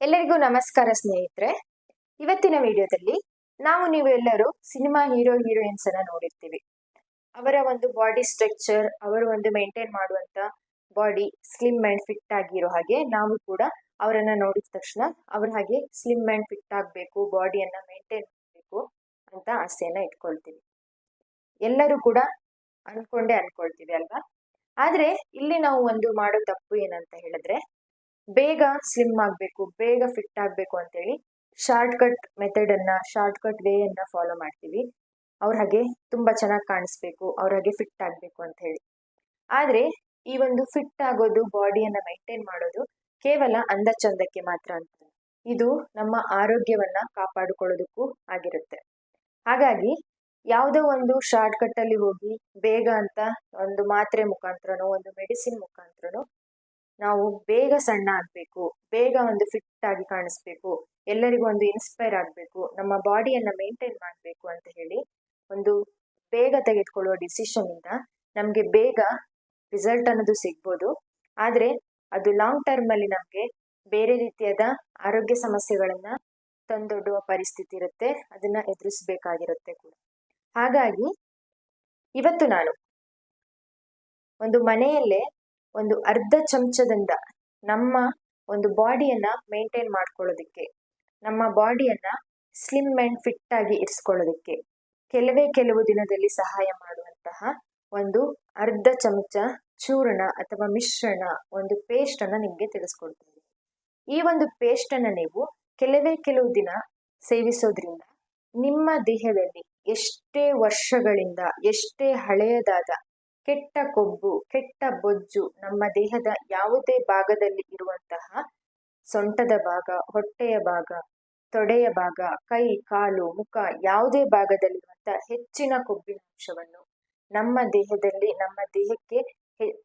ಎಲ್ಲರಿಗೂ ನಮಸ್ಕಾರ ಸ್ನೇಹಿತರೆ. ಇವತ್ತಿನ ವಿಡಿಯೋದಲ್ಲಿ ನಾವು ನೀವು ಎಲ್ಲರೂ ಸಿನಿಮಾ ಹೀರೋ ಹೀರೋಯಿನ್ಸ್ ಅನ್ನ ನೋಡಿರ್ತೀವಿ. ಅವರ ಒಂದು ಬಾಡಿ ಸ್ಟ್ರಕ್ಚರ್, ಅವರು ಒಂದು ಮೇಂಟೈನ್ ಮಾಡುವಂತ ಬಾಡಿ ಸ್ಲಿಮ್ ಅಂಡ್ ಫಿಟ್ ಆಗಿರೋ ಹಾಗೆ ನಾವು ಕೂಡ ಅವರನ್ನ ನೋಡಿದ ತಕ್ಷಣ ಅವ್ರ ಹಾಗೆ ಸ್ಲಿಮ್ ಅಂಡ್ ಫಿಟ್ ಆಗಬೇಕು ಬಾಡಿಯನ್ನ ಮೇಂಟೈನ್ ಮಾಡಬೇಕು ಅಂತ ಆಸೆಯನ್ನ ಇಟ್ಕೊಳ್ತೀವಿ. ಎಲ್ಲರೂ ಕೂಡ ಅನ್ಕೊಂಡೇ ಅನ್ಕೊಳ್ತೀವಿ ಅಲ್ವಾ? ಆದ್ರೆ ಇಲ್ಲಿ ನಾವು ಒಂದು ಮಾಡೋ ತಪ್ಪು ಏನಂತ ಹೇಳಿದ್ರೆ ಬೇಗ ಸ್ಲಿಮ್ ಆಗಬೇಕು, ಬೇಗ ಫಿಟ್ ಆಗಬೇಕು ಅಂತೇಳಿ ಶಾರ್ಟ್ ಕಟ್ ಮೆಥಡ್ ಅನ್ನ ಶಾರ್ಟ್ ಕಟ್ ವೇ ಅನ್ನ ಫಾಲೋ ಮಾಡ್ತೀವಿ. ಅವ್ರ ಹಾಗೆ ತುಂಬಾ ಚೆನ್ನಾಗಿ ಕಾಣಿಸ್ಬೇಕು, ಅವ್ರ ಹಾಗೆ ಫಿಟ್ ಆಗಬೇಕು ಅಂತ ಹೇಳಿ ಆದ್ರೆ ಈ ಒಂದು ಫಿಟ್ ಆಗೋದು ಬಾಡಿಯನ್ನ ಮೈಂಟೈನ್ ಮಾಡೋದು ಕೇವಲ ಅಂದ ಚಂದಕ್ಕೆ ಮಾತ್ರ ಅಂತ. ಇದು ನಮ್ಮ ಆರೋಗ್ಯವನ್ನ ಕಾಪಾಡಿಕೊಳ್ಳೋದಕ್ಕೂ ಆಗಿರುತ್ತೆ. ಹಾಗಾಗಿ ಯಾವುದೋ ಒಂದು ಶಾರ್ಟ್ ಕಟ್ ಅಲ್ಲಿ ಹೋಗಿ ಬೇಗ ಅಂತ ಒಂದು ಮಾತ್ರೆ ಮುಖಾಂತರನೋ, ಒಂದು ಮೆಡಿಸಿನ್ ಮುಖಾಂತರನೋ ನಾವು ಬೇಗ ಸಣ್ಣ ಆಗಬೇಕು, ಬೇಗ ಒಂದು ಫಿಟ್ ಆಗಿ ಕಾಣಿಸ್ಬೇಕು, ಎಲ್ಲರಿಗೂ ಒಂದು ಇನ್ಸ್ಪೈರ್ ಆಗಬೇಕು, ನಮ್ಮ ಬಾಡಿಯನ್ನ ಮೇಂಟೈನ್ ಮಾಡಬೇಕು ಅಂತ ಹೇಳಿ ಒಂದು ಬೇಗ ತೆಗೆದುಕೊಳ್ಳುವ ಡಿಸಿಷನ್ ಇಂದ ನಮಗೆ ಬೇಗ ರಿಸಲ್ಟ್ ಅನ್ನೋದು ಸಿಗ್ಬೋದು. ಆದರೆ ಅದು ಲಾಂಗ್ ಟರ್ಮ್ ಅಲ್ಲಿ ನಮಗೆ ಬೇರೆ ರೀತಿಯಾದ ಆರೋಗ್ಯ ಸಮಸ್ಯೆಗಳನ್ನ ತಂದೊಡ್ಡುವ ಪರಿಸ್ಥಿತಿ ಇರುತ್ತೆ, ಅದನ್ನ ಎದುರಿಸಬೇಕಾಗಿರುತ್ತೆ ಕೂಡ. ಹಾಗಾಗಿ ಇವತ್ತು ನಾನು ಒಂದು ಮನೆಯಲ್ಲೇ ಒಂದು ಅರ್ಧ ಚಮಚದಿಂದ ನಮ್ಮ ಒಂದು ಬಾಡಿಯನ್ನ ಮೇಂಟೈನ್ ಮಾಡ್ಕೊಳ್ಳೋದಕ್ಕೆ, ನಮ್ಮ ಬಾಡಿಯನ್ನ ಸ್ಲಿಮ್ ಅಂಡ್ ಫಿಟ್ ಆಗಿ ಇರಿಸ್ಕೊಳ್ಳೋದಕ್ಕೆ, ಕೆಲವೇ ಕೆಲವು ದಿನದಲ್ಲಿ ಸಹಾಯ ಮಾಡುವಂತಹ ಒಂದು ಅರ್ಧ ಚಮಚ ಚೂರ್ಣ ಅಥವಾ ಮಿಶ್ರಣ ಒಂದು ಪೇಸ್ಟ್ ಅನ್ನ ನಿಮಗೆ ತಿಳಿಸ್ಕೊಡ್ತೀನಿ. ಈ ಒಂದು ಪೇಸ್ಟ್ ಅನ್ನ ನೀವು ಕೆಲವೇ ಕೆಲವು ದಿನ ಸೇವಿಸೋದ್ರಿಂದ ನಿಮ್ಮ ದೇಹದಲ್ಲಿ ಎಷ್ಟೇ ವರ್ಷಗಳಿಂದ ಎಷ್ಟೇ ಹಳೆಯದಾದ ಕೆಟ್ಟ ಕೊಬ್ಬು, ಕೆಟ್ಟ ಬೊಜ್ಜು ನಮ್ಮ ದೇಹದ ಯಾವುದೇ ಭಾಗದಲ್ಲಿ ಇರುವಂತಹ ಸೊಂಟದ ಭಾಗ, ಹೊಟ್ಟೆಯ ಭಾಗ, ತೊಡೆಯ ಭಾಗ, ಕೈ, ಕಾಲು, ಮುಖ ಯಾವುದೇ ಭಾಗದಲ್ಲಿರುವಂತಹ ಹೆಚ್ಚಿನ ಕೊಬ್ಬಿನ ಅಂಶವನ್ನು ನಮ್ಮ ದೇಹದಲ್ಲಿ, ನಮ್ಮ ದೇಹಕ್ಕೆ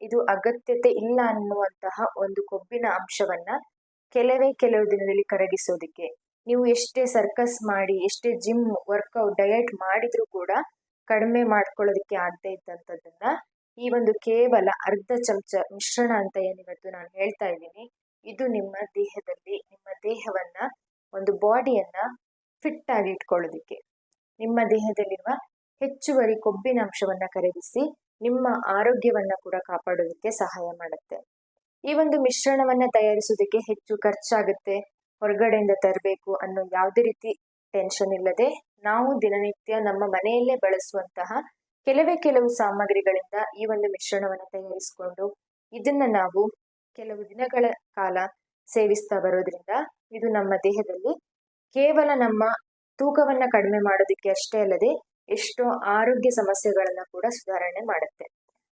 ಇದು ಅಗತ್ಯತೆ ಇಲ್ಲ ಅನ್ನುವಂತಹ ಒಂದು ಕೊಬ್ಬಿನ ಅಂಶವನ್ನ ಕೆಲವೇ ಕೆಲವು ದಿನದಲ್ಲಿ ಕರಗಿಸೋದಿಕ್ಕೆ. ನೀವು ಎಷ್ಟೇ ಸರ್ಕಸ್ ಮಾಡಿ, ಎಷ್ಟೇ ಜಿಮ್ ವರ್ಕೌಟ್ ಡಯಟ್ ಮಾಡಿದ್ರೂ ಕೂಡ ಕಡಿಮೆ ಮಾಡ್ಕೊಳ್ಳೋದಕ್ಕೆ ಆಗದೆ ಇದ್ದಂಥದ್ದನ್ನ ಈ ಒಂದು ಕೇವಲ ಅರ್ಧ ಚಮಚ ಮಿಶ್ರಣ ಅಂತ ಏನಿವತ್ತು ನಾನು ಹೇಳ್ತಾ ಇದ್ದೀನಿ. ಇದು ನಿಮ್ಮ ದೇಹದಲ್ಲಿ, ನಿಮ್ಮ ದೇಹವನ್ನ ಒಂದು ಬಾಡಿಯನ್ನ ಫಿಟ್ ಆಗಿ ಇಟ್ಕೊಳ್ಳೋದಿಕ್ಕೆ. ನಿಮ್ಮ ದೇಹದಲ್ಲಿರುವ ಹೆಚ್ಚುವರಿ ಕೊಬ್ಬಿನ ಅಂಶವನ್ನ ಕರಗಿಸಿ ನಿಮ್ಮ ಆರೋಗ್ಯವನ್ನ ಕೂಡ ಕಾಪಾಡೋದಕ್ಕೆ ಸಹಾಯ ಮಾಡುತ್ತೆ. ಈ ಒಂದು ಮಿಶ್ರಣವನ್ನ ತಯಾರಿಸೋದಕ್ಕೆ ಹೆಚ್ಚು ಖರ್ಚಾಗುತ್ತೆ. ಹೊರಗಡೆಯಿಂದ ತರಬೇಕು ಅನ್ನೋ ಯಾವುದೇ ರೀತಿ ಟೆನ್ಷನ್ ಇಲ್ಲದೆ ನಾವು ದಿನನಿತ್ಯ ನಮ್ಮ ಮನೆಯಲ್ಲೇ ಬಳಸುವಂತಹ ಕೆಲವೇ ಕೆಲವು ಸಾಮಗ್ರಿಗಳಿಂದ ಈ ಒಂದು ಮಿಶ್ರಣವನ್ನು ತಯಾರಿಸಿಕೊಂಡು ಇದನ್ನ ನಾವು ಕೆಲವು ದಿನಗಳ ಕಾಲ ಸೇವಿಸ್ತಾ ಬರೋದ್ರಿಂದ ಇದು ನಮ್ಮ ದೇಹದಲ್ಲಿ ಕೇವಲ ನಮ್ಮ ತೂಕವನ್ನ ಕಡಿಮೆ ಮಾಡೋದಕ್ಕೆ ಅಷ್ಟೇ ಅಲ್ಲದೆ ಎಷ್ಟೋ ಆರೋಗ್ಯ ಸಮಸ್ಯೆಗಳನ್ನ ಕೂಡ ಸುಧಾರಣೆ ಮಾಡುತ್ತೆ.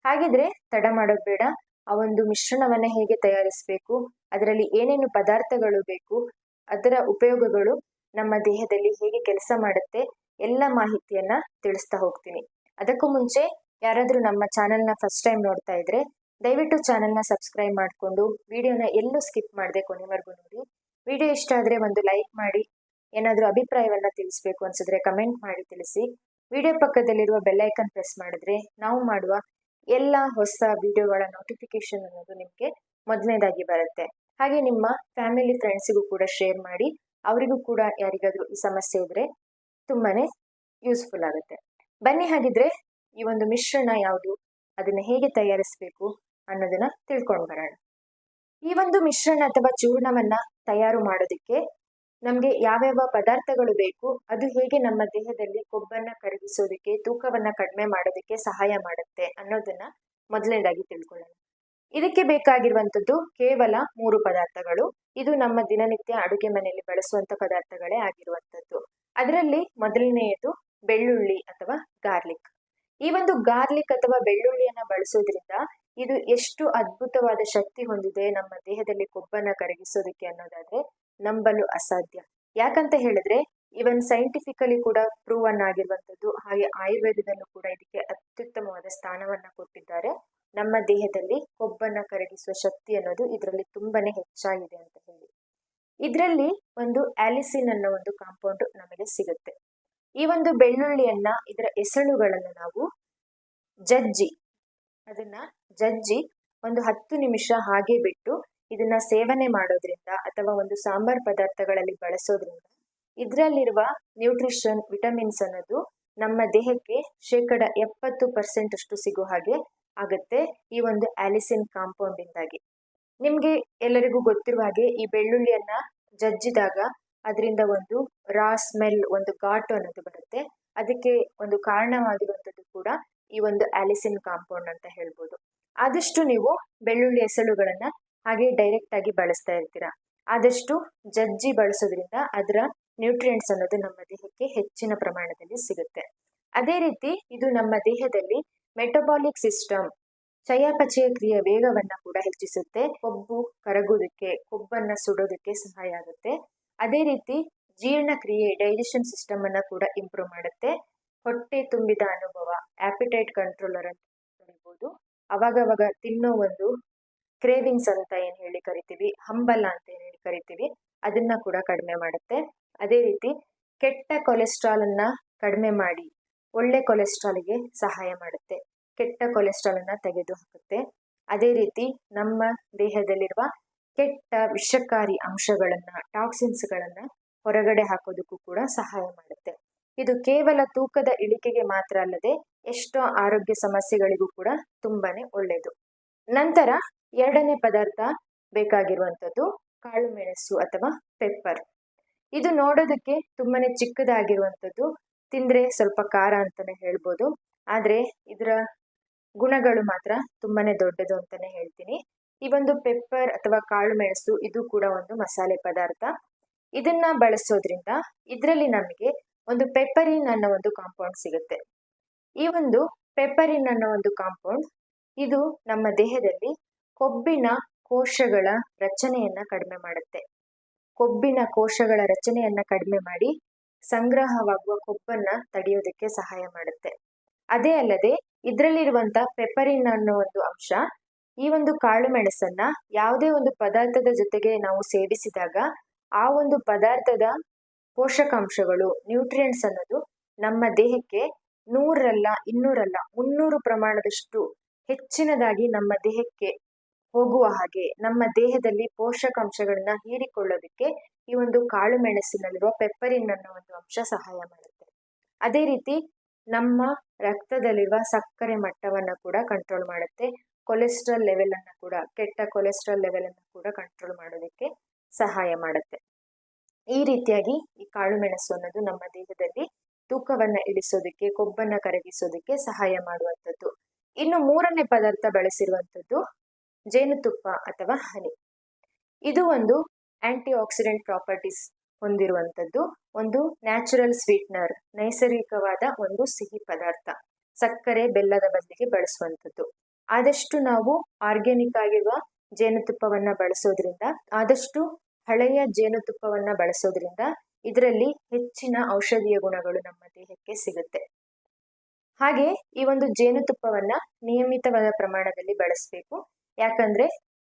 ಹಾಗಿದ್ರೆ ತಡ ಮಾಡೋದು ಬೇಡ, ಆ ಒಂದು ಮಿಶ್ರಣವನ್ನ ಹೇಗೆ ತಯಾರಿಸಬೇಕು, ಅದರಲ್ಲಿ ಏನೇನು ಪದಾರ್ಥಗಳು ಬೇಕು, ಅದರ ಉಪಯೋಗಗಳು ನಮ್ಮ ದೇಹದಲ್ಲಿ ಹೇಗೆ ಕೆಲಸ ಮಾಡುತ್ತೆ ಎಲ್ಲ ಮಾಹಿತಿಯನ್ನ ತಿಳಿಸ್ತಾ ಹೋಗ್ತೀನಿ. ಅದಕ್ಕೂ ಮುಂಚೆ ಯಾರಾದರೂ ನಮ್ಮ ಚಾನೆಲ್ನ ಫಸ್ಟ್ ಟೈಮ್ ನೋಡ್ತಾ ಇದ್ರೆ ದಯವಿಟ್ಟು ಚಾನೆಲ್ನ ಸಬ್ಸ್ಕ್ರೈಬ್ ಮಾಡಿಕೊಂಡು ವಿಡಿಯೋನ ಎಲ್ಲೂ ಸ್ಕಿಪ್ ಮಾಡದೆ ಕೊನೆವರೆಗೂ ನೋಡಿ. ವಿಡಿಯೋ ಇಷ್ಟ ಆದರೆ ಒಂದು ಲೈಕ್ ಮಾಡಿ, ಏನಾದರೂ ಅಭಿಪ್ರಾಯವನ್ನ ತಿಳಿಸ್ಬೇಕು ಅನ್ಸಿದ್ರೆ ಕಮೆಂಟ್ ಮಾಡಿ ತಿಳಿಸಿ. ವಿಡಿಯೋ ಪಕ್ಕದಲ್ಲಿರುವ ಬೆಲ್ಲೈಕನ್ ಪ್ರೆಸ್ ಮಾಡಿದ್ರೆ ನಾವು ಮಾಡುವ ಎಲ್ಲ ಹೊಸ ವಿಡಿಯೋಗಳ ನೋಟಿಫಿಕೇಶನ್ ಅನ್ನೋದು ನಿಮಗೆ ಮೊದಲನೇದಾಗಿ ಬರುತ್ತೆ. ಹಾಗೆ ನಿಮ್ಮ ಫ್ಯಾಮಿಲಿ ಫ್ರೆಂಡ್ಸಿಗೂ ಕೂಡ ಶೇರ್ ಮಾಡಿ ಅವರಿಗೂ ಕೂಡ ಯಾರಿಗಾದ್ರೂ ಈ ಸಮಸ್ಯೆ ಇದ್ರೆ ತುಂಬಾನೇ ಯೂಸ್ಫುಲ್ ಆಗುತ್ತೆ. ಬನ್ನಿ ಹಾಗಿದ್ರೆ ಈ ಒಂದು ಮಿಶ್ರಣ ಯಾವುದು, ಅದನ್ನ ಹೇಗೆ ತಯಾರಿಸಬೇಕು ಅನ್ನೋದನ್ನ ತಿಳ್ಕೊಂಡು ಬರೋಣ. ಈ ಒಂದು ಮಿಶ್ರಣ ಅಥವಾ ಚೂರ್ಣವನ್ನ ತಯಾರು ಮಾಡೋದಕ್ಕೆ ನಮಗೆ ಯಾವ್ಯಾವ ಪದಾರ್ಥಗಳು ಬೇಕು, ಅದು ಹೇಗೆ ನಮ್ಮ ದೇಹದಲ್ಲಿ ಕೊಬ್ಬನ್ನ ಕರಗಿಸೋದಕ್ಕೆ, ತೂಕವನ್ನ ಕಡಿಮೆ ಮಾಡೋದಕ್ಕೆ ಸಹಾಯ ಮಾಡುತ್ತೆ ಅನ್ನೋದನ್ನ ಮೊದಲನೇದಾಗಿ ತಿಳ್ಕೊಳ್ಳೋಣ. ಇದಕ್ಕೆ ಬೇಕಾಗಿರುವಂಥದ್ದು ಕೇವಲ ಮೂರು ಪದಾರ್ಥಗಳು. ಇದು ನಮ್ಮ ದಿನನಿತ್ಯ ಅಡುಗೆ ಮನೆಯಲ್ಲಿ ಬಳಸುವಂತ ಪದಾರ್ಥಗಳೇ ಆಗಿರುವಂಥದ್ದು. ಅದರಲ್ಲಿ ಮೊದಲನೆಯದು ಬೆಳ್ಳುಳ್ಳಿ ಅಥವಾ ಗಾರ್ಲಿಕ್. ಈ ಒಂದು ಗಾರ್ಲಿಕ್ ಅಥವಾ ಬೆಳ್ಳುಳ್ಳಿಯನ್ನ ಬಳಸೋದ್ರಿಂದ ಇದು ಎಷ್ಟು ಅದ್ಭುತವಾದ ಶಕ್ತಿ ಹೊಂದಿದೆ ನಮ್ಮ ದೇಹದಲ್ಲಿ ಕೊಬ್ಬನ್ನ ಕರಗಿಸೋದಕ್ಕೆ ಅನ್ನೋದಾದ್ರೆ ನಂಬಲು ಅಸಾಧ್ಯ. ಯಾಕಂತ ಹೇಳಿದ್ರೆ ಇವನ್ ಸೈಂಟಿಫಿಕಲಿ ಕೂಡ ಪ್ರೂವ್ ಆಗಿರುವಂಥದ್ದು ಹಾಗೆ ಆಯುರ್ವೇದದಲ್ಲೂ ಕೂಡ ಇದಕ್ಕೆ ಅತ್ಯುತ್ತಮವಾದ ಸ್ಥಾನವನ್ನ ಕೊಟ್ಟಿದ್ದಾರೆ. ನಮ್ಮ ದೇಹದಲ್ಲಿ ಕೊಬ್ಬನ್ನ ಕರಗಿಸುವ ಶಕ್ತಿ ಅನ್ನೋದು ಇದರಲ್ಲಿ ತುಂಬಾನೇ ಹೆಚ್ಚಾಗಿದೆ ಅಂತ ಹೇಳಿ. ಇದರಲ್ಲಿ ಒಂದು ಆಲಿಸಿನ್ ಅನ್ನೋ ಒಂದು ಕಾಂಪೌಂಡ್ ನಮಗೆ ಸಿಗುತ್ತೆ. ಈ ಒಂದು ಬೆಳ್ಳುಳ್ಳಿಯನ್ನ ಇದರ ಎಸಳುಗಳನ್ನು ನಾವು ಜಜ್ಜಿ, ಅದನ್ನ ಜಜ್ಜಿ ಒಂದು ಹತ್ತು ನಿಮಿಷ ಹಾಗೆ ಬಿಟ್ಟು ಇದನ್ನ ಸೇವನೆ ಮಾಡೋದ್ರಿಂದ ಅಥವಾ ಒಂದು ಸಾಂಬಾರ್ ಪದಾರ್ಥಗಳಲ್ಲಿ ಬಳಸೋದ್ರಿಂದ ಇದರಲ್ಲಿರುವ ನ್ಯೂಟ್ರಿಷನ್, ವಿಟಮಿನ್ಸ್ ಅನ್ನೋದು ನಮ್ಮ ದೇಹಕ್ಕೆ ಶೇಕಡ ಎಪ್ಪತ್ತು ಪರ್ಸೆಂಟ್ ಅಷ್ಟು ಸಿಗೋ ಹಾಗೆ ಆಗುತ್ತೆ ಈ ಒಂದು ಆಲಿಸಿನ್ ಕಾಂಪೌಂಡ್ ಇಂದಾಗಿ. ನಿಮ್ಗೆ ಎಲ್ಲರಿಗೂ ಗೊತ್ತಿರುವ ಹಾಗೆ ಈ ಬೆಳ್ಳುಳ್ಳಿಯನ್ನ ಜಜ್ಜಿದಾಗ ಅದರಿಂದ ಒಂದು ರಾ ಸ್ಮೆಲ್ ಒಂದು ಘಾಟು ಅನ್ನೋದು ಬರುತ್ತೆ. ಅದಕ್ಕೆ ಒಂದು ಕಾರಣವಾಗಿರುವಂಥದ್ದು ಕೂಡ ಈ ಒಂದು ಆಲಿಸಿನ್ ಕಾಂಪೌಂಡ್ ಅಂತ ಹೇಳ್ಬೋದು. ಆದಷ್ಟು ನೀವು ಬೆಳ್ಳುಳ್ಳಿ ಎಸಳುಗಳನ್ನ ಹಾಗೆ ಡೈರೆಕ್ಟ್ ಆಗಿ ಬಳಸ್ತಾ ಇರ್ತೀರಾ. ಆದಷ್ಟು ಜಜ್ಜಿ ಬಳಸೋದ್ರಿಂದ ಅದರ ನ್ಯೂಟ್ರಿಯೆಂಟ್ಸ್ ಅನ್ನೋದು ನಮ್ಮ ದೇಹಕ್ಕೆ ಹೆಚ್ಚಿನ ಪ್ರಮಾಣದಲ್ಲಿ ಸಿಗುತ್ತೆ. ಅದೇ ರೀತಿ ಇದು ನಮ್ಮ ದೇಹದಲ್ಲಿ ಮೆಟಬಾಲಿಕ್ ಸಿಸ್ಟಮ್ ಚಯಾಪಚಯ ಕ್ರಿಯೆ ವೇಗವನ್ನ ಕೂಡ ಹೆಚ್ಚಿಸುತ್ತೆ. ಕೊಬ್ಬು ಕರಗೋದಕ್ಕೆ ಕೊಬ್ಬನ್ನ ಸುಡೋದಕ್ಕೆ ಸಹಾಯ ಆಗುತ್ತೆ. ಅದೇ ರೀತಿ ಜೀರ್ಣಕ್ರಿಯೆ ಡೈಜೆಷನ್ ಸಿಸ್ಟಮ್ ಅನ್ನ ಕೂಡ ಇಂಪ್ರೂವ್ ಮಾಡುತ್ತೆ. ಹೊಟ್ಟೆ ತುಂಬಿದ ಅನುಭವ ಆಪಿಟೈಟ್ ಕಂಟ್ರೋಲರ್ ಅಂತ ಹೇಳ್ಬೋದು ಅವಾಗವಾಗ ತಿನ್ನೋ ಒಂದು ಕ್ರೇವಿಂಗ್ಸ್ ಅಂತ ಏನು ಹೇಳಿ ಕರಿತೀವಿ, ಹಂಬಲ ಅಂತ ಏನ್ ಹೇಳಿ ಕರಿತೀವಿ, ಅದನ್ನ ಕೂಡ ಕಡಿಮೆ ಮಾಡುತ್ತೆ. ಅದೇ ರೀತಿ ಕೆಟ್ಟ ಕೊಲೆಸ್ಟ್ರಾಲ್ ಅನ್ನ ಕಡಿಮೆ ಮಾಡಿ ಒಳ್ಳೆ ಕೊಲೆಸ್ಟ್ರಾಲ್ಗೆ ಸಹಾಯ ಮಾಡುತ್ತೆ. ಕೆಟ್ಟ ಕೊಲೆಸ್ಟ್ರಾಲ್ ಅನ್ನ ತೆಗೆದು ಹಾಕುತ್ತೆ ಅದೇ ರೀತಿ ನಮ್ಮ ದೇಹದಲ್ಲಿರುವ ಕೆಟ್ಟ ವಿಷಕಾರಿ ಅಂಶಗಳನ್ನ ಟಾಕ್ಸಿನ್ಸ್ ಗಳನ್ನ ಹೊರಗಡೆ ಹಾಕೋದಕ್ಕೂ ಕೂಡ ಸಹಾಯ ಮಾಡುತ್ತೆ. ಇದು ಕೇವಲ ತೂಕದ ಇಳಿಕೆಗೆ ಮಾತ್ರ ಅಲ್ಲದೆ ಎಷ್ಟೋ ಆರೋಗ್ಯ ಸಮಸ್ಯೆಗಳಿಗೂ ಕೂಡ ತುಂಬಾನೇ ಒಳ್ಳೆಯದು ನಂತರ ಎರಡನೇ ಪದಾರ್ಥ ಬೇಕಾಗಿರುವಂಥದ್ದು ಕಾಳು ಮೆಣಸು ಅಥವಾ ಪೆಪ್ಪರ್. ಇದು ನೋಡೋದಕ್ಕೆ ತುಂಬಾನೇ ಚಿಕ್ಕದಾಗಿರುವಂಥದ್ದು, ತಿಂದ್ರೆ ಸ್ವಲ್ಪ ಖಾರ ಅಂತಾನೆ ಹೇಳ್ಬೋದು. ಆದ್ರೆ ಇದರ ಗುಣಗಳು ಮಾತ್ರ ತುಂಬಾನೇ ದೊಡ್ಡದು ಅಂತಾನೆ ಹೇಳ್ತೀನಿ. ಈ ಒಂದು ಪೆಪ್ಪರ್ ಅಥವಾ ಕಾಳು ಮೆಣಸು ಇದು ಕೂಡ ಒಂದು ಮಸಾಲೆ ಪದಾರ್ಥ. ಇದನ್ನ ಬಳಸೋದ್ರಿಂದ ಇದರಲ್ಲಿ ನಮಗೆ ಒಂದು ಪೆಪ್ಪರಿನ್ ಅನ್ನೋ ಒಂದು ಕಾಂಪೌಂಡ್ ಸಿಗುತ್ತೆ. ಈ ಒಂದು ಪೆಪ್ಪರಿನ್ ಅನ್ನೋ ಒಂದು ಕಾಂಪೌಂಡ್ ಇದು ನಮ್ಮ ದೇಹದಲ್ಲಿ ಕೊಬ್ಬಿನ ಕೋಶಗಳ ರಚನೆಯನ್ನ ಕಡಿಮೆ ಮಾಡುತ್ತೆ. ಕೊಬ್ಬಿನ ಕೋಶಗಳ ರಚನೆಯನ್ನ ಕಡಿಮೆ ಮಾಡಿ ಸಂಗ್ರಹವಾಗುವ ಕೊಬ್ಬನ್ನ ತಡೆಯೋದಕ್ಕೆ ಸಹಾಯ ಮಾಡುತ್ತೆ. ಅದೇ ಅಲ್ಲದೆ ಇದರಲ್ಲಿರುವಂತ ಪೆಪರಿನ್ ಅನ್ನೋ ಒಂದು ಅಂಶ, ಈ ಒಂದು ಕಾಳು ಮೆಣಸನ್ನ ಯಾವುದೇ ಒಂದು ಪದಾರ್ಥದ ಜೊತೆಗೆ ನಾವು ಸೇವಿಸಿದಾಗ ಆ ಒಂದು ಪದಾರ್ಥದ ಪೋಷಕಾಂಶಗಳು ನ್ಯೂಟ್ರಿಯೆಂಟ್ಸ್ ಅನ್ನೋದು ನಮ್ಮ ದೇಹಕ್ಕೆ ನೂರಲ್ಲ, ಇನ್ನೂರಲ್ಲ, ಮುನ್ನೂರು ಪ್ರಮಾಣದಷ್ಟು ಹೆಚ್ಚಿನದಾಗಿ ನಮ್ಮ ದೇಹಕ್ಕೆ ಹೋಗುವ ಹಾಗೆ, ನಮ್ಮ ದೇಹದಲ್ಲಿ ಪೋಷಕಾಂಶಗಳನ್ನ ಹೀರಿಕೊಳ್ಳೋದಕ್ಕೆ ಈ ಒಂದು ಕಾಳು ಮೆಣಸಿನಲ್ಲಿರುವ ಪೆಪ್ಪರಿನ್ ಅನ್ನೋ ಒಂದು ಅಂಶ ಸಹಾಯ ಮಾಡುತ್ತೆ. ಅದೇ ರೀತಿ ನಮ್ಮ ರಕ್ತದಲ್ಲಿರುವ ಸಕ್ಕರೆ ಮಟ್ಟವನ್ನ ಕೂಡ ಕಂಟ್ರೋಲ್ ಮಾಡುತ್ತೆ. ಕೊಲೆಸ್ಟ್ರಾಲ್ ಲೆವೆಲ್ ಅನ್ನ ಕೂಡ, ಕೆಟ್ಟ ಕೊಲೆಸ್ಟ್ರಾಲ್ ಲೆವೆಲ್ ಅನ್ನು ಕೂಡ ಕಂಟ್ರೋಲ್ ಮಾಡೋದಕ್ಕೆ ಸಹಾಯ ಮಾಡುತ್ತೆ. ಈ ರೀತಿಯಾಗಿ ಈ ಕಾಳು ಮೆಣಸು ಅನ್ನೋದು ನಮ್ಮ ದೇಹದಲ್ಲಿ ತೂಕವನ್ನ ಇಳಿಸೋದಕ್ಕೆ, ಕೊಬ್ಬನ್ನ ಕರಗಿಸೋದಕ್ಕೆ ಸಹಾಯ ಮಾಡುವಂಥದ್ದು. ಇನ್ನು ಮೂರನೇ ಪದಾರ್ಥ ಬಳಸಿರುವಂಥದ್ದು ಜೇನುತುಪ್ಪ ಅಥವಾ ಹನಿ. ಇದು ಒಂದು ಆಂಟಿ ಆಕ್ಸಿಡೆಂಟ್ ಪ್ರಾಪರ್ಟೀಸ್ ಹೊಂದಿರುವಂಥದ್ದು. ಒಂದು ನ್ಯಾಚುರಲ್ ಸ್ವೀಟ್ನರ್, ನೈಸರ್ಗಿಕವಾದ ಒಂದು ಸಿಹಿ ಪದಾರ್ಥ, ಸಕ್ಕರೆ ಬೆಲ್ಲದ ಬದಲಿಗೆ ಬಳಸುವಂಥದ್ದು. ಆದಷ್ಟು ನಾವು ಆರ್ಗ್ಯಾನಿಕ್ ಆಗಿರುವ ಜೇನುತುಪ್ಪವನ್ನ ಬಳಸೋದ್ರಿಂದ, ಆದಷ್ಟು ಹಳೆಯ ಜೇನುತುಪ್ಪವನ್ನ ಬಳಸೋದ್ರಿಂದ ಇದರಲ್ಲಿ ಹೆಚ್ಚಿನ ಔಷಧೀಯ ಗುಣಗಳು ನಮ್ಮ ದೇಹಕ್ಕೆ ಸಿಗುತ್ತೆ. ಹಾಗೆ ಈ ಒಂದು ಜೇನುತುಪ್ಪವನ್ನ ನಿಯಮಿತವಾದ ಪ್ರಮಾಣದಲ್ಲಿ ಬಳಸಬೇಕು. ಯಾಕಂದ್ರೆ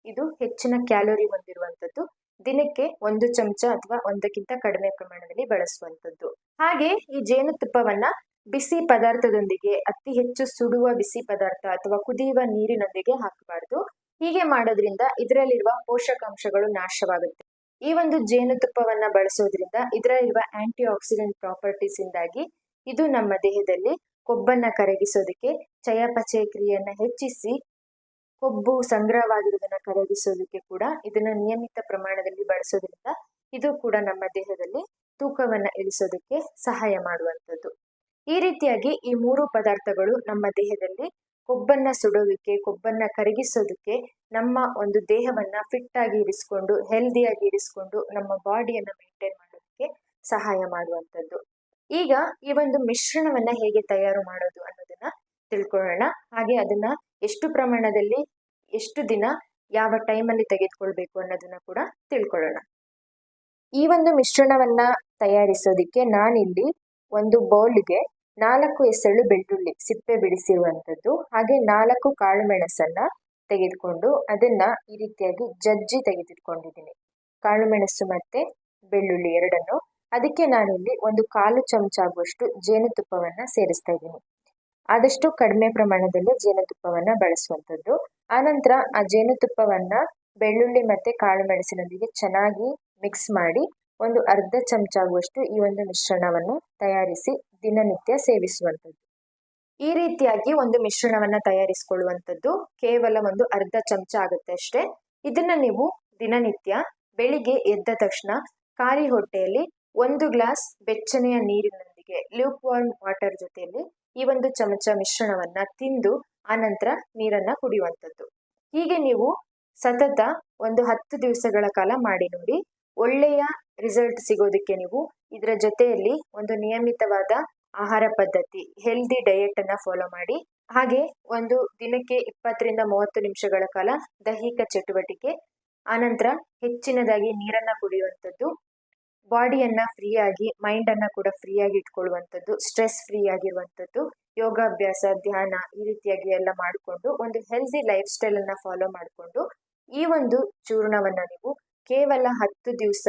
ಇದು ಹೆಚ್ಚಿನ ಕ್ಯಾಲೋರಿ ಹೊಂದಿರುವಂತದ್ದು ದಿನಕ್ಕೆ ಒಂದು ಚಮಚ ಅಥವಾ ಒಂದಕ್ಕಿಂತ ಕಡಿಮೆ ಪ್ರಮಾಣದಲ್ಲಿ ಬಳಸುವಂಥದ್ದು. ಹಾಗೆ ಈ ಜೇನುತುಪ್ಪವನ್ನ ಬಿಸಿ ಪದಾರ್ಥದೊಂದಿಗೆ, ಅತಿ ಹೆಚ್ಚು ಸುಡುವ ಬಿಸಿ ಪದಾರ್ಥ ಅಥವಾ ಕುದಿಯುವ ನೀರಿನೊಂದಿಗೆ ಹಾಕಬಾರದು. ಹೀಗೆ ಮಾಡೋದ್ರಿಂದ ಇದರಲ್ಲಿರುವ ಪೋಷಕಾಂಶಗಳು ನಾಶವಾಗುತ್ತೆ. ಈ ಒಂದು ಜೇನುತುಪ್ಪವನ್ನ ಬಳಸೋದ್ರಿಂದ ಇದರಲ್ಲಿರುವ ಆಂಟಿ ಆಕ್ಸಿಡೆಂಟ್ ಪ್ರಾಪರ್ಟೀಸ್ ಇಂದಾಗಿ ಇದು ನಮ್ಮ ದೇಹದಲ್ಲಿ ಕೊಬ್ಬನ್ನ ಕರಗಿಸೋದಕ್ಕೆ, ಚಯಾಪಚಯ ಕ್ರಿಯೆಯನ್ನ ಹೆಚ್ಚಿಸಿ ಕೊಬ್ಬು ಸಂಗ್ರಹವಾಗಿರುವುದನ್ನ ಕರಗಿಸೋದಕ್ಕೆ ಕೂಡ ಇದನ್ನ ನಿಯಮಿತ ಪ್ರಮಾಣದಲ್ಲಿ ಬಳಸೋದ್ರಿಂದ ಇದು ಕೂಡ ನಮ್ಮ ದೇಹದಲ್ಲಿ ತೂಕವನ್ನ ಇಳಿಸೋದಕ್ಕೆ ಸಹಾಯ ಮಾಡುವಂಥದ್ದು. ಈ ರೀತಿಯಾಗಿ ಈ ಮೂರು ಪದಾರ್ಥಗಳು ನಮ್ಮ ದೇಹದಲ್ಲಿ ಕೊಬ್ಬನ್ನ ಸುಡೋದಕ್ಕೆ, ಕೊಬ್ಬನ್ನ ಕರಗಿಸೋದಕ್ಕೆ ನಮ್ಮ ಒಂದು ದೇಹವನ್ನ ಫಿಟ್ ಆಗಿ ಇರಿಸ್ಕೊಂಡು ಹೆಲ್ದಿಯಾಗಿ ಇರಿಸ್ಕೊಂಡು ನಮ್ಮ ಬಾಡಿಯನ್ನ ಮೇಂಟೈನ್ ಮಾಡೋದಕ್ಕೆ ಸಹಾಯ ಮಾಡುವಂಥದ್ದು. ಈಗ ಈ ಒಂದು ಮಿಶ್ರಣವನ್ನ ಹೇಗೆ ತಯಾರು ಮಾಡೋದು ಅನ್ನೋದನ್ನ ತಿಳ್ಕೊಳ್ಳೋಣ. ಹಾಗೆ ಅದನ್ನ ಎಷ್ಟು ಪ್ರಮಾಣದಲ್ಲಿ ಎಷ್ಟು ದಿನ ಯಾವ ಟೈಮಲ್ಲಿ ತೆಗೆದುಕೊಳ್ಬೇಕು ಅನ್ನೋದನ್ನ ಕೂಡ ತಿಳ್ಕೊಳ್ಳೋಣ. ಈ ಒಂದು ಮಿಶ್ರಣವನ್ನ ತಯಾರಿಸೋದಿಕ್ಕೆ ನಾನಿಲ್ಲಿ ಒಂದು ಬೌಲ್ಗೆ ನಾಲ್ಕು ಎಸಳು ಬೆಳ್ಳುಳ್ಳಿ ಸಿಪ್ಪೆ ಬಿಡಿಸಿರುವಂಥದ್ದು, ಹಾಗೆ ನಾಲ್ಕು ಕಾಳು ಮೆಣಸನ್ನ ತೆಗೆದುಕೊಂಡು ಅದನ್ನ ಈ ರೀತಿಯಾಗಿ ಜಜ್ಜಿ ತೆಗೆದಿಟ್ಕೊಂಡಿದ್ದೀನಿ. ಕಾಳು ಮೆಣಸು ಮತ್ತೆ ಬೆಳ್ಳುಳ್ಳಿ ಎರಡನ್ನು. ಅದಕ್ಕೆ ನಾನಿಲ್ಲಿ ಒಂದು ಕಾಲು ಚಮಚ ಆಗುವಷ್ಟು ಜೇನುತುಪ್ಪವನ್ನ ಸೇರಿಸ್ತಾ ಇದ್ದೀನಿ. ಆದಷ್ಟು ಕಡಿಮೆ ಪ್ರಮಾಣದಲ್ಲಿ ಜೇನುತುಪ್ಪವನ್ನ ಬಳಸುವಂಥದ್ದು. ಆನಂತರ ಆ ಜೇನುತುಪ್ಪವನ್ನ ಬೆಳ್ಳುಳ್ಳಿ ಮತ್ತು ಕಾಳು ಮೆಣಸಿನೊಂದಿಗೆ ಚೆನ್ನಾಗಿ ಮಿಕ್ಸ್ ಮಾಡಿ ಒಂದು ಅರ್ಧ ಚಮಚ ಆಗುವಷ್ಟು ಈ ಒಂದು ಮಿಶ್ರಣವನ್ನು ತಯಾರಿಸಿ ದಿನನಿತ್ಯ ಸೇವಿಸುವಂಥದ್ದು. ಈ ರೀತಿಯಾಗಿ ಒಂದು ಮಿಶ್ರಣವನ್ನ ತಯಾರಿಸಿಕೊಳ್ಳುವಂಥದ್ದು ಕೇವಲ ಒಂದು ಅರ್ಧ ಚಮಚ ಆಗುತ್ತೆ ಅಷ್ಟೇ. ಇದನ್ನ ನೀವು ದಿನನಿತ್ಯ ಬೆಳಿಗ್ಗೆ ಎದ್ದ ತಕ್ಷಣ ಖಾಲಿ ಹೊಟ್ಟೆಯಲ್ಲಿ ಒಂದು ಗ್ಲಾಸ್ ಬೆಚ್ಚನೆಯ ನೀರಿನೊಂದಿಗೆ ಲ್ಯೂಕ್ ವಾರ್ಮ್ ವಾಟರ್ ಜೊತೆಯಲ್ಲಿ ಈ ಒಂದು ಚಮಚ ಮಿಶ್ರಣವನ್ನ ತಿಂದು, ಆನಂತರ ನೀರನ್ನ ಕುಡಿಯುವಂಥದ್ದು. ಹೀಗೆ ನೀವು ಸತತ ಒಂದು ಹತ್ತು ದಿವಸಗಳ ಕಾಲ ಮಾಡಿ ನೋಡಿ. ಒಳ್ಳೆಯ ರಿಸಲ್ಟ್ ಸಿಗೋದಕ್ಕೆ ನೀವು ಇದರ ಜೊತೆಯಲ್ಲಿ ಒಂದು ನಿಯಮಿತವಾದ ಆಹಾರ ಪದ್ಧತಿ ಹೆಲ್ದಿ ಡಯೆಟ್ ಅನ್ನ ಫಾಲೋ ಮಾಡಿ. ಹಾಗೆ ಒಂದು ದಿನಕ್ಕೆ ಇಪ್ಪತ್ತರಿಂದ ಮೂವತ್ತು ನಿಮಿಷಗಳ ಕಾಲ ದೈಹಿಕ ಚಟುವಟಿಕೆ, ಆನಂತರ ಹೆಚ್ಚಿನದಾಗಿ ನೀರನ್ನ ಕುಡಿಯುವಂಥದ್ದು. ಬಾಡಿಯನ್ನ ಫ್ರೀ ಆಗಿ ಮೈಂಡ್ ಅನ್ನ ಕೂಡ ಫ್ರೀ ಆಗಿ ಇಟ್ಕೊಳ್ಳುವಂಥದ್ದು, ಸ್ಟ್ರೆಸ್ ಫ್ರೀ ಆಗಿರುವಂಥದ್ದು ಯೋಗಾಭ್ಯಾಸ, ಧ್ಯಾನ ಈ ರೀತಿಯಾಗಿ ಎಲ್ಲ ಮಾಡಿಕೊಂಡು ಒಂದು ಹೆಲ್ದಿ ಲೈಫ್ ಸ್ಟೈಲ್ ಅನ್ನ ಫಾಲೋ ಮಾಡಿಕೊಂಡು ಈ ಒಂದು ಚೂರ್ಣವನ್ನ ನೀವು ಕೇವಲ ಹತ್ತು ದಿವಸ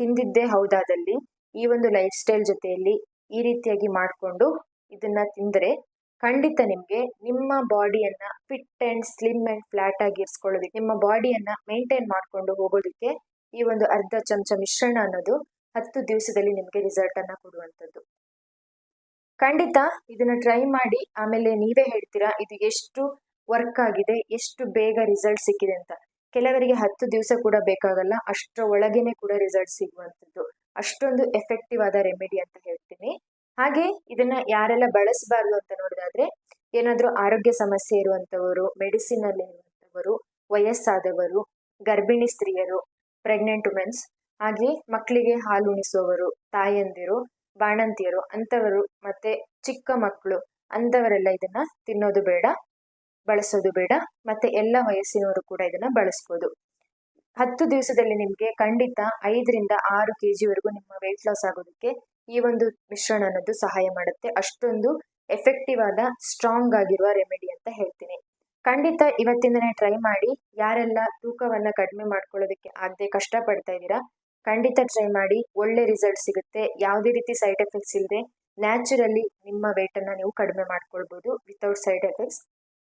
ತಿಂದಿದ್ದೇ ಹೌದಾದಲ್ಲಿ ಈ ಒಂದು ಲೈಫ್ ಸ್ಟೈಲ್ ಜೊತೆಯಲ್ಲಿ ಈ ರೀತಿಯಾಗಿ ಮಾಡಿಕೊಂಡು ಇದನ್ನ ತಿಂದರೆ ಖಂಡಿತ ನಿಮಗೆ ನಿಮ್ಮ ಬಾಡಿಯನ್ನ fit and slim and flat ಆಗಿ ಇರಿಸ್ಕೊಳ್ಳೋದಕ್ಕೆ, ನಿಮ್ಮ ಬಾಡಿಯನ್ನ ಮೇಂಟೈನ್ ಮಾಡಿಕೊಂಡು ಹೋಗೋದಕ್ಕೆ ಈ ಒಂದು ಅರ್ಧ ಚಮಚ ಮಿಶ್ರಣ ಅನ್ನೋದು ಹತ್ತು ದಿವಸದಲ್ಲಿ ನಿಮಗೆ ರಿಸಲ್ಟ್ ಅನ್ನ ಕೊಡುವಂಥದ್ದು. ಖಂಡಿತ ಇದನ್ನ ಟ್ರೈ ಮಾಡಿ ಆಮೇಲೆ ನೀವೇ ಹೇಳ್ತೀರಾ, ಇದು ಎಷ್ಟು ವರ್ಕ್ ಆಗಿದೆ, ಎಷ್ಟು ಬೇಗ ರಿಸಲ್ಟ್ ಸಿಕ್ಕಿದೆ ಅಂತ. ಕೆಲವರಿಗೆ ಹತ್ತು ದಿವಸ ಕೂಡ ಬೇಕಾಗಲ್ಲ ಅಷ್ಟರ ಒಳಗೇನೆ ಕೂಡ ರಿಸಲ್ಟ್ ಸಿಗುವಂಥದ್ದು. ಅಷ್ಟೊಂದು ಎಫೆಕ್ಟಿವ್ ಆದ ರೆಮಿಡಿ ಅಂತ ಹೇಳ್ತೀನಿ. ಹಾಗೆ ಇದನ್ನ ಯಾರೆಲ್ಲ ಬಳಸಬಾರ್ದು ಅಂತ ನೋಡಿದಾದ್ರೆ, ಏನಾದರೂ ಆರೋಗ್ಯ ಸಮಸ್ಯೆ ಇರುವಂಥವರು ಮೆಡಿಸಿನ್ ಅಲ್ಲಿ ಇರುವಂಥವರು, ವಯಸ್ಸಾದವರು, ಗರ್ಭಿಣಿ ಸ್ತ್ರೀಯರು ಪ್ರೆಗ್ನೆಂಟ್ ವುಮೆನ್ಸ್ ಹಾಗೆ ಮಕ್ಕಳಿಗೆ ಹಾಲು ಉಣಿಸುವವರು, ತಾಯಂದಿರು, ಬಾಣಂತಿಯರು, ಅಂಥವರು ಮತ್ತೆ ಚಿಕ್ಕ ಮಕ್ಕಳು, ಅಂಥವರೆಲ್ಲ ಇದನ್ನ ತಿನ್ನೋದು ಬೇಡ, ಬಳಸೋದು ಬೇಡ, ಮತ್ತೆ ಎಲ್ಲ ವಯಸ್ಸಿನವರು ಕೂಡ ಇದನ್ನ ಬಳಸ್ಬೋದು. ಹತ್ತು ದಿವಸದಲ್ಲಿ ನಿಮಗೆ ಖಂಡಿತ ಐದರಿಂದ ಆರು ಕೆ ಜಿವರೆಗೂ ನಿಮ್ಮ ವೆಯ್ಟ್ ಲಾಸ್ ಆಗೋದಕ್ಕೆ ಈ ಒಂದು ಮಿಶ್ರಣ ಅನ್ನೋದು ಸಹಾಯ ಮಾಡುತ್ತೆ. ಅಷ್ಟೊಂದು ಎಫೆಕ್ಟಿವ್ ಆದ ಸ್ಟ್ರಾಂಗ್ ಆಗಿರುವ ರೆಮಿಡಿ ಅಂತ ಹೇಳ್ತೀನಿ. ಖಂಡಿತ ಇವತ್ತಿಂದನೇ ಟ್ರೈ ಮಾಡಿ, ಯಾರೆಲ್ಲ ತೂಕವನ್ನ ಕಡಿಮೆ ಮಾಡ್ಕೊಳ್ಳೋದಕ್ಕೆ ಆಗದೆ ಕಷ್ಟಪಡ್ತಾ ಇದ್ದೀರಾ, ಖಂಡಿತ ಟ್ರೈ ಮಾಡಿ, ಒಳ್ಳೆ ರಿಸಲ್ಟ್ ಸಿಗುತ್ತೆ. ಯಾವುದೇ ರೀತಿ ಸೈಡ್ ಎಫೆಕ್ಟ್ಸ್ ಇಲ್ಲದೆ ನ್ಯಾಚುರಲಿ ನಿಮ್ಮ ವೇಟನ್ನು ನೀವು ಕಡಿಮೆ ಮಾಡ್ಕೊಳ್ಬೋದು ವಿತೌಟ್ ಸೈಡ್ ಎಫೆಕ್ಟ್ಸ್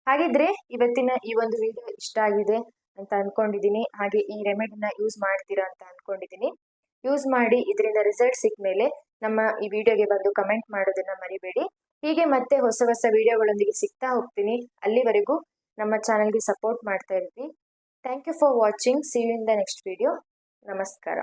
ಹಾಗಿದ್ರೆ ಇವತ್ತಿನ ಈ ಒಂದು ವಿಡಿಯೋ ಇಷ್ಟ ಆಗಿದೆ ಅಂತ ಅನ್ಕೊಂಡಿದ್ದೀನಿ. ಹಾಗೆ ಈ ರೆಮಿಡಿನ ಯೂಸ್ ಮಾಡ್ತೀರಾ ಅಂತ ಅನ್ಕೊಂಡಿದ್ದೀನಿ. ಯೂಸ್ ಮಾಡಿ, ಇದರಿಂದ ರಿಸಲ್ಟ್ ಸಿಕ್ಕ ಮೇಲೆ ನಮ್ಮ ಈ ವಿಡಿಯೋಗೆ ಬಂದು ಕಮೆಂಟ್ ಮಾಡೋದನ್ನ ಮರಿಬೇಡಿ. ಹೀಗೆ ಮತ್ತೆ ಹೊಸ ಹೊಸ ವಿಡಿಯೋಗಳೊಂದಿಗೆ ಸಿಗ್ತಾ ಹೋಗ್ತೀನಿ. ಅಲ್ಲಿವರೆಗೂ ನಮ್ಮ ಚಾನಲ್ಗೆ ಸಪೋರ್ಟ್ ಮಾಡ್ತಾ ಇರ್ತೀವಿ thank you for watching see you in the next video ನಮಸ್ಕಾರ.